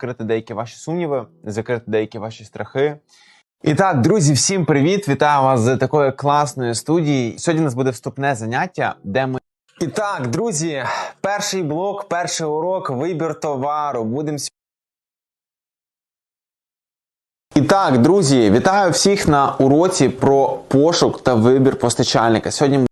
закрити деякі ваші сумніви, закрити деякі ваші страхи. І так, друзі, всім привіт! Вітаю вас з такої класної студії. Сьогодні у нас буде вступне заняття, де ми. І так, друзі, перший блок, перший урок, вибір товару. Будемо і так, друзі, вітаю всіх на уроці про пошук та вибір постачальника. Сьогодні.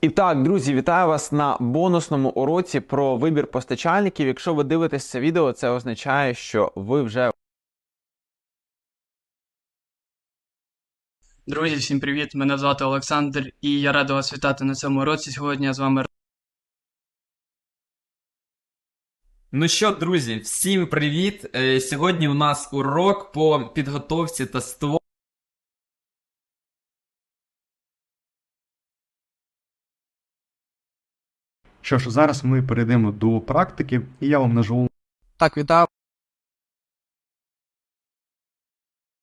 І так, друзі, вітаю вас на бонусному уроці про вибір постачальників. Якщо ви дивитесь це відео, це означає, що ви вже Друзі, всім привіт! Мене звати Олександр, і я радий вас вітати на цьому уроці. Сьогодні я з вами Ну що, друзі, всім привіт! Е, Сьогодні у нас урок по підготовці та створенню. Що ж, зараз ми перейдемо до практики, і я вам назву Так, вітаю.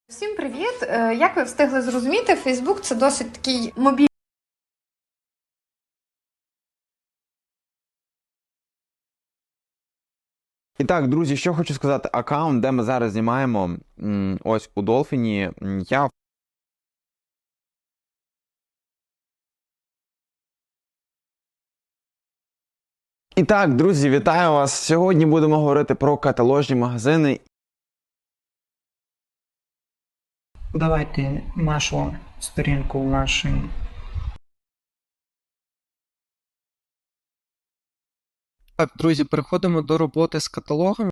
Всім привіт! Е, Як ви встигли зрозуміти, Фейсбук це досить такий мобільний. І так, друзі, що хочу сказати, аккаунт, де ми зараз знімаємо ось у Долфіні. Я І так, друзі, вітаю вас. Сьогодні будемо говорити про каталожні магазини. Давайте нашу сторінку в нашій Так, друзі, переходимо до роботи з каталогом.